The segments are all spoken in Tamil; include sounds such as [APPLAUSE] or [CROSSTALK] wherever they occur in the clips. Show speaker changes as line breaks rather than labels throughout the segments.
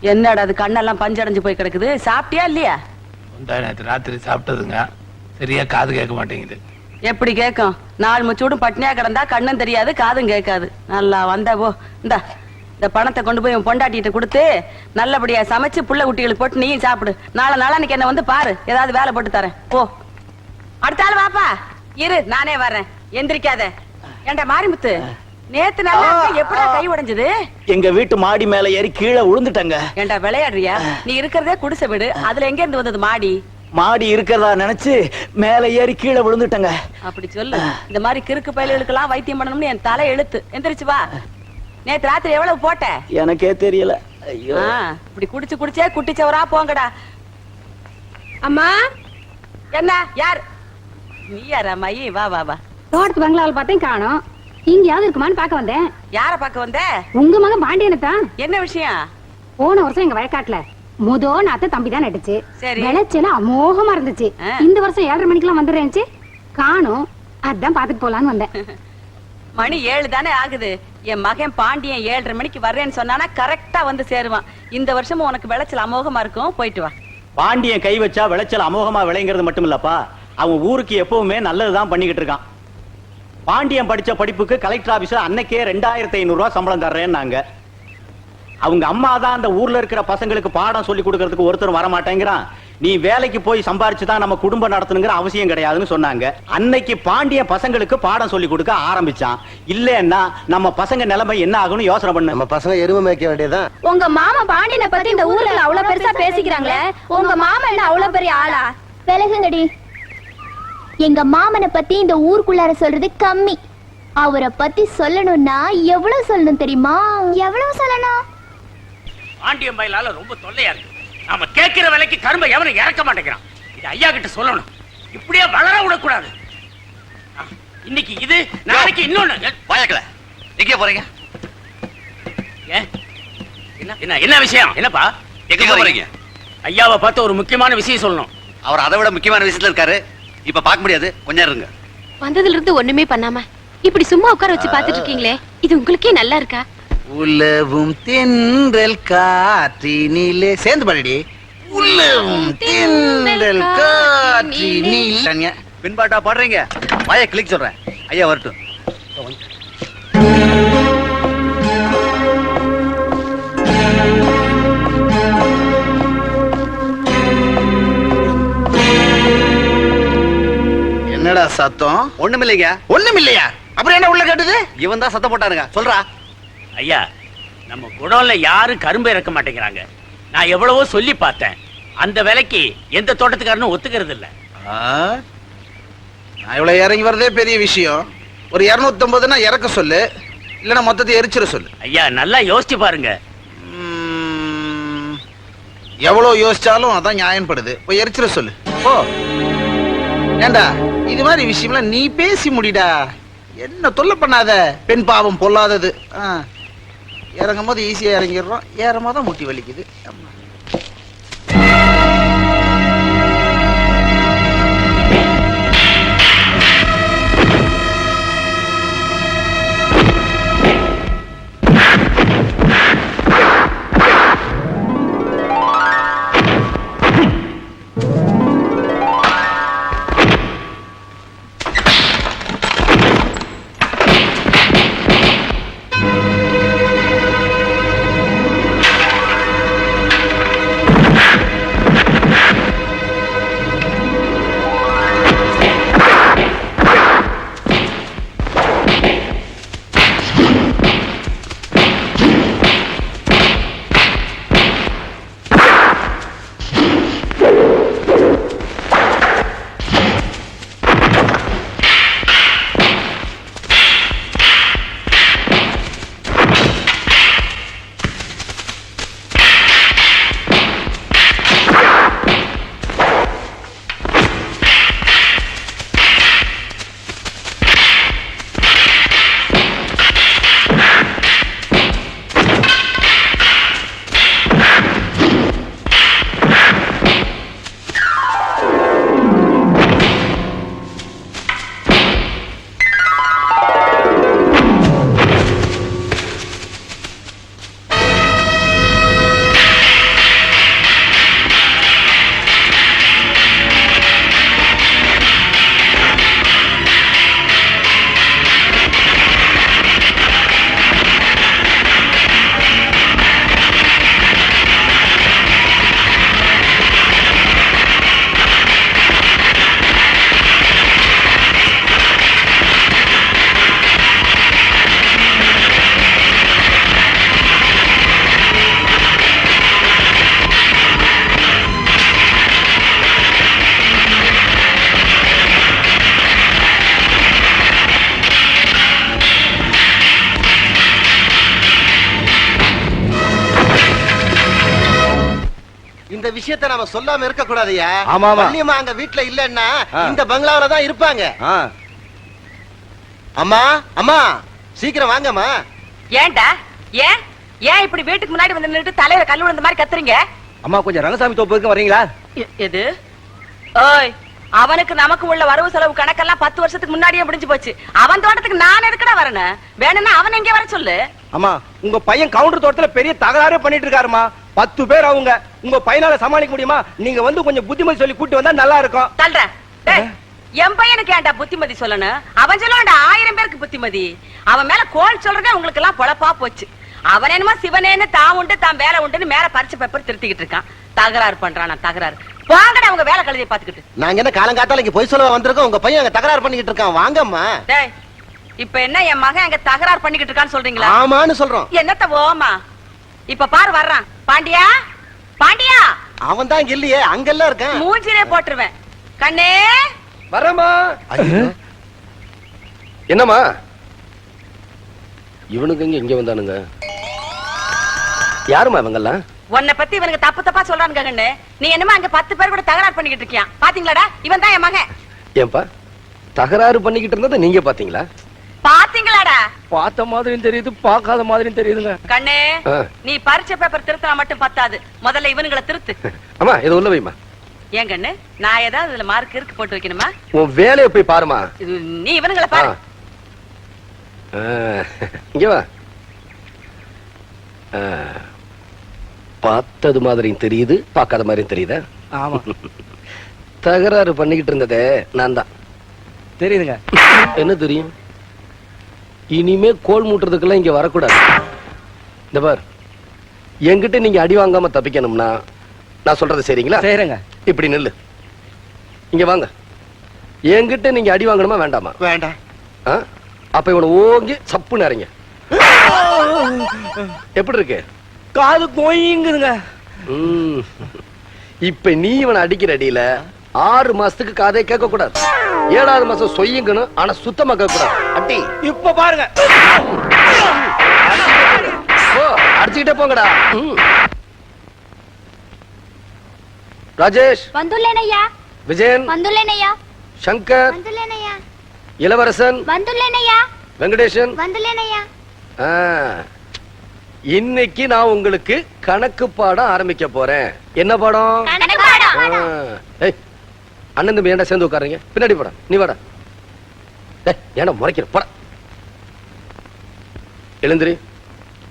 என்னடா அது கண்ணெல்லாம் பஞ்சடைஞ்சு போய் கிடக்குது? சாப்பிட்டியா இல்லையா?
நேற்று ராத்திரி சாப்பிட்டதுங்க. சரியா காது கேட்க மாட்டேங்குது.
எப்படி கேட்கும்? நாள் முச்சூடும் பட்னியா கிடந்தா கண்ணும் தெரியாது காதும் கேட்காது. நல்லா வந்தா போ. இந்தா இந்த பணத்தை கொண்டு போய் உன் பொண்டாட்டிகிட்ட கொடுத்து நல்லபடியா சமைச்சு புள்ள குட்டிகளுக்கு போட்டு நீயும் சாப்பிடு. நாளை நாளான்னைக்கு என்ன வந்து பாரு. ஏதாவது வேலை போட்டு தரேன். போ. அடுத்த ஆள் வாப்பா. இரு நானே வர்றேன். எந்திரிக்காத. ஏண்டா மாரிமுத்து? நேத்து நல்லா எப்படிடா கை உடைஞ்சது?
எங்க வீட்டு மாடி மேல ஏறி கீழே விழுந்துட்டங்க
ஏண்டா விளையாடுறியா? நீ இருக்கிறதே குடிசை வீடு. அதுல எங்க இருந்து வந்தது மாடி?
மாடி இருக்கிறதா நினைச்சு மேல ஏறி கீழே விழுந்துட்டங்க.
அப்படி சொல்லு. இந்த மாதிரி கிறுக்கு பயல்களுக்கெல்லாம் வைத்தியம் பண்ணணும்னு என் தலை எழுத்து. எந்திரிச்சு வா. நேத்து ராத்திரி எவ்வளவு போட்ட?
எனக்கே தெரியல. ஐயோ.
ஆ, இப்படி குடிச்சு குடிச்சே குட்டிச்சவரா போங்கடா.
அம்மா?
என்ன? யார்? நீ யாரா மையி வா வா வா.
தோட்டத்து பங்களாவில் பார்த்தேன் காணோம். இங்கேயாவது இருக்குமான்னு பார்க்க வந்தேன்.
யார பார்க்க வந்த?
உங்க மகன் பாண்டியனை தான்
என்ன விஷயம்?
போன வருஷம் எங்க வழக்காட்டுல முதோ நாத்த தம்பி தான் நட்டுச்சு
சரி.
விளைச்சல அமோகமா இருந்துச்சு. இந்த வருஷம் ஏழரை மணிக்கெல்லாம் வந்துடுறேன்ச்சு. காணோம். அதான் பாத்துட்டு போலான்னு வந்தேன். [LAUGHS]
மணி ஏழு தானே ஆகுது. என் மகன் பாண்டியன் ஏழரை மணிக்கு வர்றேன்னு சொன்னானா கரெக்டா வந்து சேருவான். இந்த வருஷமும் உனக்கு விளைச்சல் அமோகமா இருக்கும். போயிட்டு வா.
பாண்டியன் கை வச்சா விளைச்சல் அமோகமா விளைங்கிறது மட்டும் இல்லப்பா அவன் ஊருக்கு எப்பவுமே நல்லதுதான் பண்ணிக்கிட்டு இருக்கான். பாண்டியன் படிச்ச படிப்புக்கு கலெக்டர் ஆபீஸ்ல அன்னைக்கே ரெண்டாயிரத்தி ஐநூறு ரூபாய் சம்பளம் தர்றேன்னாங்க. அவங்க அம்மா தான் அந்த ஊர்ல இருக்கிற பசங்களுக்கு பாடம் சொல்லி கொடுக்கறதுக்கு ஒருத்தர் வர மாட்டேங்கிறான் நீ வேலைக்கு போய் சம்பாரிச்சு தான் நம்ம குடும்பம் நடத்தணுங்கிற அவசியம் கிடையாதுன்னு சொன்னாங்க. அன்னைக்கு பாண்டியன் பசங்களுக்கு பாடம் சொல்லி கொடுக்க ஆரம்பிச்சான். இல்லன்னா நம்ம பசங்க நிலைமை என்ன ஆகும்னு யோசனை பண்ண.
நம்ம பசங்க எருமை மேய்க்க வேண்டியதுதான்.
உங்க மாமா பாண்டியனை பத்தி இந்த ஊர்ல அவ்வளவு பெருசா பேசிக்கிறாங்களே. உங்க மாமா என்ன அவ்வளவு பெரிய ஆளா?
விலகுங்கடி. எங்க மாமனை பத்தி இந்த ஊருக்குள்ளார சொல்றது கம்மி. அவரை பத்தி சொல்லணும்னா எவ்வளவு சொல்லணும் தெரியுமா? எவ்வளவு சொல்லணும்?
பாண்டியம் பயிலால ரொம்ப தொல்லையா இருக்கு. நாம கேட்கிற விலைக்கு கரும்பை எவனும் இறக்க மாட்டேங்கிறான். இது ஐயா கிட்ட சொல்லணும். இப்படியே வளர விடக்கூடாது. இன்னைக்கு இது நாளைக்கு இன்னொன்னு.
வாயக்கல. எங்கே போறீங்க?
ஏ, என்ன என்ன என்ன விஷயம்? என்னப்பா?
எங்க போறீங்க?
ஐயாவை பார்த்து ஒரு முக்கியமான விஷயம் சொல்லணும்.
அவர் அதை விட முக்கியமான விஷயத்துல இருக்காரு. இப்ப பார்க்க முடியாது. கொஞ்ச நேரம் இருங்க.
வந்ததுல இருந்து ஒண்ணுமே பண்ணாம இப்படி சும்மா உட்கார வச்சு பாத்துட்டு இருக்கீங்களே இது உங்களுக்கே நல்லா இருக்கா?
உலவும் தென்றல் காற்றினிலே. சேர்ந்து பாடிடி. உலவும் தென்றல் காற்றினிலே.
பின்பாட்டா பாடுறீங்க. வாய கிளிக் சொல்றேன். ஐயா வரட்டும்.
சத்தம்?
ஒண்ணும் இல்லைங்க
ஒண்ணும் இல்லையா அப்புறம் என்ன உள்ள கேட்டது?
இவன் தான் சத்தம் போட்டாருங்க சொல்றா.
ஐயா நம்ம குடோன்ல யாரும் கரும்பு இறக்க மாட்டேங்கிறாங்க. நான் எவ்வளவோ சொல்லி பார்த்தேன். அந்த விலைக்கு எந்த தோட்டத்துக்காரனும் ஒத்துக்கிறது இல்ல.
ஆ? நான் இவ்வளவு இறங்கி வரதே பெரிய விஷயம். ஒரு இருநூத்தம்பதுனா இறக்க சொல்லு. இல்லைன்னா மொத்தத்தை எரிச்சிட சொல்லு.
ஐயா நல்லா யோசிச்சு பாருங்க.
ம், எவ்வளவு யோசிச்சாலும் அதான் நியாயப்படுது. போய் எரிச்சிட சொல்லு. ஓ ஏண்டா? இது மாதிரி விஷயம்லாம் நீ பேசி முடிடா என்ன தொல்லை பண்ணாத பெண் பாவம் பொல்லாதது ஆ. இறங்கும் போது ஈஸியாக இறங்கிடுறோம் ஏறும் போது முட்டி வலிக்குது ஆமா.
அந்த விஷயத்தை நாம சொல்லாம இருக்க கூடாதுயா
ஆமா, ஆமா.
அங்க வீட்டுல இல்லன்னா. இந்த பங்களாவில தான் இருப்பாங்க. அம்மா அம்மா சீக்கிரம் வாங்கம்மா.
ஏன்டா? ஏன்? ஏன் இப்படி வீட்டுக்கு முன்னாடி வந்து நின்னுட்டு தலையில கல் விழுந்த மாதிரி கத்துறீங்க?
அம்மா கொஞ்சம் ரங்கசாமி தோப்புக்கு வரீங்களா?
எது? ஓய் அவனுக்கு நமக்கு உள்ள வரவு செலவு கணக்கெல்லாம் பத்து வருஷத்துக்கு முன்னாடியே முடிஞ்சு போச்சு. அவன் தோட்டத்துக்கு நான் எதுக்குடா வரணும் வேணும்னா அவன் எங்க வர சொல்லு.
அம்மா உங்க பையன் கவுண்டர் தோட்டத்துல பெரிய தகராறே பண்ணிட்டு இருக்காருமா பத்து பேர் அவங்க. உங்க பையனால சமாளிக்க முடியுமா? நீங்க வந்து கொஞ்சம் புத்திமதி சொல்லி கூட்டி வந்தா நல்லா இருக்கும்.
தல்ற டேய், என் பையனுக்கு ஏன்டா புத்திமதி சொல்லணும்? அவன் சொல்லுவான்டா ஆயிரம் பேருக்கு புத்திமதி. அவன் மேல கோல் சொல்றதே உங்களுக்கு எல்லாம் பொழப்பா போச்சு. அவன் என்னமோ சிவனேன்னு தான் உண்டு தான் வேலை உண்டுன்னு மேல பரிச்சை பேப்பர் திருத்திக்கிட்டு இருக்கான். தகராறு பண்றானா தகராறு. வாங்கடா உங்க வேலை கழுதியை பாத்துக்கிட்டு
நாங்க என்ன காலங்காத்தால இங்க பொய் சொல்ல வந்திருக்கோம்? உங்க பையன் அங்க தகராறு பண்ணிக்கிட்டு இருக்கான். வாங்கம்மா.
டேய் இப்ப என்ன என் மகன் அங்க தகராறு பண்ணிக்கிட்டு இருக்கான்னு சொல்றீங்களா?
ஆமான்னு சொல்றோம்.
என்னத்த ஓமா? இப்ப பாரு வர்றான். பாண்டியா? பாண்டியா?
அவன் தான் இல்லையே அங்கெல்லாம் இருக்கான்.
மூஞ்சிலே போட்டுருவேன். கண்ணே!
வரமா என்னம்மா? இவனுக்கு இங்க இங்க வந்தானுங்க. யாருமா இவங்கெல்லாம்?
உன்னை பத்தி இவனுக்கு தப்பு தப்பா சொல்றானுங்க கண்ணு. நீ என்னமா அங்க பத்து பேர் கூட தகராறு பண்ணிக்கிட்டு இருக்கியான் பாத்தீங்களாடா? இவன் தான் என் மகன்.
ஏன்பா தகராறு பண்ணிக்கிட்டு இருந்ததை நீங்க பாத்தீங்களா?
பாத்தீங்களாடா?
பார்த்த மாதிரியும் தெரியுது பார்க்காத மாதிரியும் தெரியுதுங்க.
கண்ணே. நீ பரிச்சை பேப்பர் திருத்தினா மட்டும் பத்தாது. முதல்ல இவனுங்களை திருத்து.
அம்மா இதை உள்ள வைமா
ஏன் கண்ணு? நான் ஏதாவது இதுல மார்க் இருக்கு போட்டு வைக்கணுமா?
உன் வேலையை போய் பாருமா
இது நீ இவனுங்களை பாரு.
இங்க வா. பார்த்தது மாதிரியும் தெரியுது பார்க்காத மாதிரியும் தெரியுதா?
ஆமா.
தகராறு பண்ணிக்கிட்டு இருந்ததே நான் தான்.
தெரியுதுங்க.
என்ன தெரியும்? இனிமே கோல் மூட்டுறதுக்கெல்லாம் இங்க வரக்கூடாது. இந்த பார் என்கிட்ட நீங்க அடி வாங்காம தப்பிக்கணும்னா நான் சொல்றது சரிங்களா
செய்யறேங்க
இப்படி நில்லு. இங்க வாங்க. என்கிட்ட நீங்க அடி வாங்கணுமா வேண்டாமா?
வேண்டாம்.
ஆ? அப்ப இவனை ஓங்கி சப்பு நிறைங்க எப்படி இருக்கு?
காது கோயிங்குதுங்க
ம். இப்ப நீ இவனை அடிக்கிற அடியில ஆறு மாசத்துக்கு காதே கேட்க கூடாது ஏழாவது மாசம் சொய்யுங்கணும் ஆனா சுத்தமா கேட்க கூடாது அடி.
இப்ப பாருங்க.
ஓ அடிச்சுக்கிட்டே போங்கடா. ராஜேஷ்.
வந்துள்ளேனையா.
விஜயன்.
வந்துள்ளேனையா.
சங்கர்.
வந்துள்ளேனையா.
இளவரசன்.
வந்துள்ளேனையா.
வெங்கடேசன்
வந்துள்ளேனையா.
ஆ. இன்னைக்கு நான் உங்களுக்கு கணக்கு பாடம் ஆரம்பிக்க போறேன். என்ன பாடம்? அண்ணன் தம்பி ஏன்டா சேர்ந்து உட்காருங்க பின்னாடி போடா நீ வாடா. ஏன்டா முறைக்கிற? போடா. எழுந்திரி.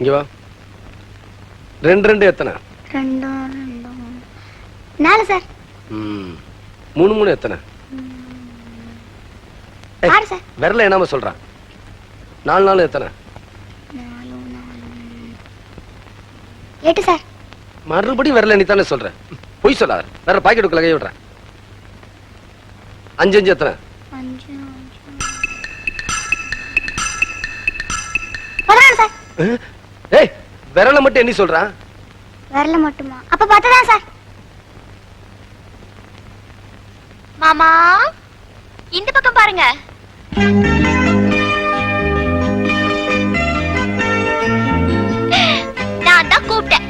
இங்க வா. ரெண்டு ரெண்டு எத்தனை?
நாலு சார்.
மூணு மூணு எத்தனை? விரல என்னாம சொல்றான்? நாலு நாலு எத்தனை?
எட்டு சார்.
மறுபடியும் விரல நீ தானே சொல்ற? பொய் சொல்லாத. வேற பாக்கெட்டுக்குள்ள கை விடுறேன்
பதினாறு சார்.
ஏய் விரல மட்டும் என்ன சொல்றான்.
வரல மட்டுமா? அப்ப பத்து தான் சார். மாமா இந்த பக்கம் பாருங்க. நான் தான் கூப்பிட்டேன்.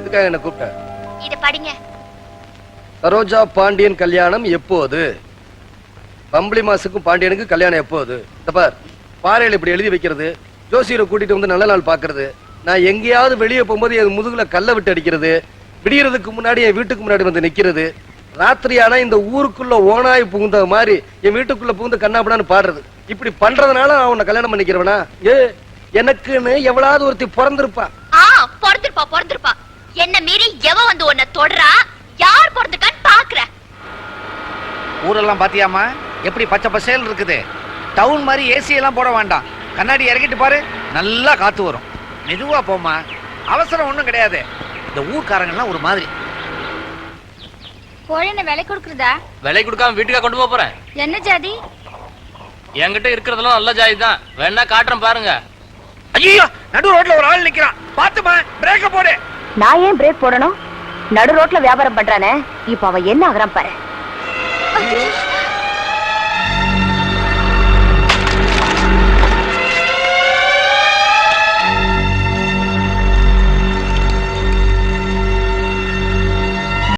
இதுக்காக என்ன கூப்பிட்ட?
இத படிங்க.
சரோஜா பாண்டியன் கல்யாணம் எப்போது? பம்பளி மாசுக்கும் பாண்டியனுக்கு கல்யாணம் எப்போது? தப்பார் பாறையில் இப்படி எழுதி வைக்கிறது ஜோசியரை கூட்டிட்டு வந்து நல்ல நாள் பாக்குறது நான் எங்கேயாவது வெளியே போகும்போது என் முதுகுல கல்ல விட்டு அடிக்கிறது விடியறதுக்கு முன்னாடி என் வீட்டுக்கு முன்னாடி வந்து நிக்கிறது ராத்திரி ஆனா இந்த ஊருக்குள்ள ஓனாய் புகுந்த மாதிரி என் வீட்டுக்குள்ள புகுந்து கண்ணாபடான்னு பாடுறது. இப்படி பண்றதுனால நான் உன்னை கல்யாணம் பண்ணிக்கிறவனா? ஏ எனக்குன்னு எவ்வளவு ஒருத்தி பிறந்திருப்பா.
பிறந்திருப்பா பிறந்திருப்பா. என்ன மீறி எவ வந்து உன்னை தொடரா யார் பிறந்திருக்கா
ஊரெல்லாம் பாத்தியாமா எப்படி பச்சை பசேல் இருக்குது. டவுன் மாதிரி ஏசி எல்லாம் போட வேண்டாம். கண்ணாடி இறக்கிட்டு பாரு நல்லா காத்து வரும். மெதுவா போமா அவசரம் ஒண்ணும் கிடையாது. இந்த ஊர்க்காரங்கெல்லாம் ஒரு மாதிரி.
கோழி என்ன விலை கொடுக்குறதா?
விலை கொடுக்காம வீட்டுக்கா கொண்டு போக போறேன்.
என்ன ஜாதி?
என்கிட்ட இருக்கிறதெல்லாம் நல்ல ஜாதி தான். வேணா காட்டுறேன் பாருங்க.
ஐயோ நடு ரோட்ல ஒரு ஆள் நிக்கிறான். பாத்துமா பிரேக்க போடு.
நான் ஏன் பிரேக் போடணும்? நடு ரோட்ல வியாபாரம் பண்றானே. இப்ப அவன் என்ன ஆகுறான் பாரு. Deus!